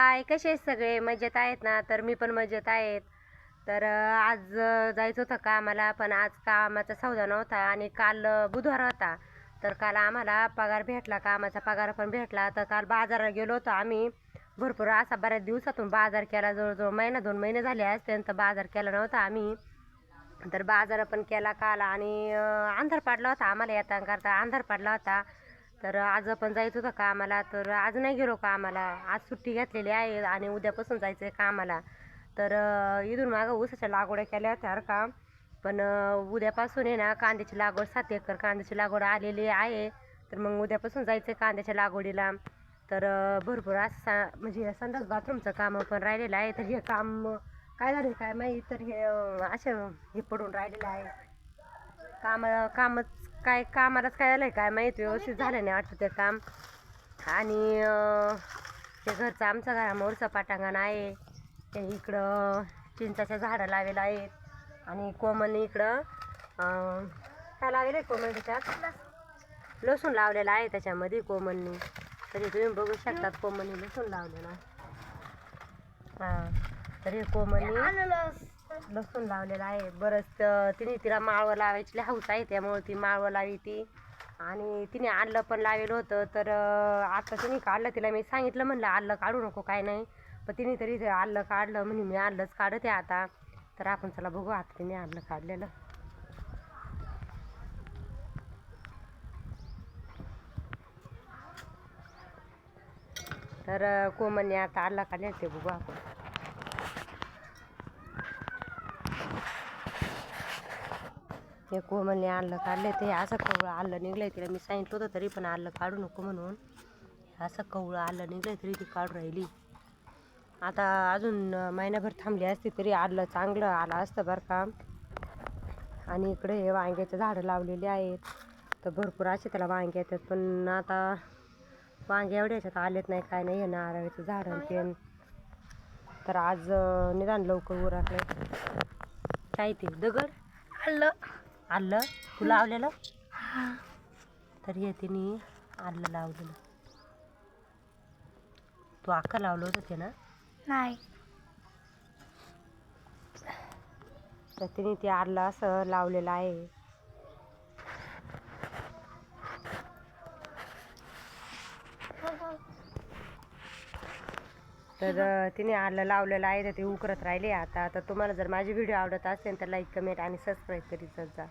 हाय कसे आहेत सगळे? मजेत आहेत ना? तर मी पण मजेत आहेत. तर आज जायचं होतं कामाला पण आज कामाचा सौदा नव्हता आणि काल बुधवार होता. तर काल आम्हाला पगार भेटला कामाचा पगार पण भेटला. तर काल बाजाराला गेलो होतो आम्ही. भरपूर असा बऱ्याच दिवसातून बाजार केला. जवळजवळ महिना दोन महिने झाले असते तर बाजार केला नव्हता आम्ही. तर बाजार पण केला काल आणि अंधार पाडला होता आम्हाला येता करता. अंधार पाडला होता. तर आज पण जायचं होतं कामाला तर आज नाही गेलो कामाला. आज सुट्टी घेतलेली आहे आणि उद्यापासून जायचं आहे कामाला. तर इथून मागं ऊसाच्या लागवड्या केल्या होत्या बरं का. पण उद्यापासून आहे ना कांद्याची लागवड सात एकर कांद्याची लागवड आलेली आहे. तर मग उद्यापासून जायचं आहे कांद्याच्या लागवडीला. तर भरपूर असं सा- म्हणजे संडास बाथरूमचं काम पण राहिलेलं आहे. तर हे काम काय झालं काय माहीत? तर हे असं हे पडून राहिलेलं आहे. काम कामच काय कामालाच काय झालंय काय माहीत? व्यवस्थित झालं नाही वाटतं ते काम. आणि ते घरचं आमचं घरामोरचं पाटांगण आहे. ते इकडं चिंचाच्या झाडं लावेलं आहेत. आणि कोमन इकडं काय लावेलं आहे कोमल त्याच्यात? लसूण लावलेलं आहे त्याच्यामध्ये कोमलनी. तरी तुम्ही बघू शकतात कोमलनी लसूण लावलेलं. हां तरी कोमलनी लसूण लावलेला आहे. बरंच तिने तिला माळवं लावायची लई हौस आहे त्यामुळे ती माळवं लावी ती. आणि तिने आलं पण लावेलं होतं तर आता तिने काढलं तिला. मी सांगितलं म्हणलं आलं काढू नको काय नाही. पण तिने तरी ते आलं काढलं म्हणे मी आलंच काढते आता. तर आपण चला बघू आता तिने आलं काढलेलं. तर कोमनने आता आलं काढले ते बघू आपण. हे कोमलने आलं काढलं ते असं कवळं आलं निघलंय तिला. मी सांगितलं होतं तरी पण आलं काढू नको म्हणून. असं कवळं आलं निघलंय तरी ती काढून राहिली. आता अजून महिनाभर थांबली असती तरी आलं चांगलं आलं असतं बरं का. आणि इकडे हे वांग्याचे झाडं लावलेली आहेत. तर भरपूर असे त्याला वांगे येतात. पण आता वांगे एवढे याच्यात आलेत नाही काय नाही हे नारळाचे झाडं ते. तर आज निदान लवकर उरकलं काय ते? दगड? आलं. आलं? तू लावलेलं? तर हे तिने आलं लावलेलं. तू अक्का लावलं होतं ते ना? नाही. तर तिने ते आलं असं लावलेलं आहे. तर तिने आलं लावलेलं आहे तर ते उकरत राहिले आता. तर तुम्हाला जर माझे व्हिडिओ आवडत असेल तर लाईक कमेंट आणि सबस्क्राईब करीत जा.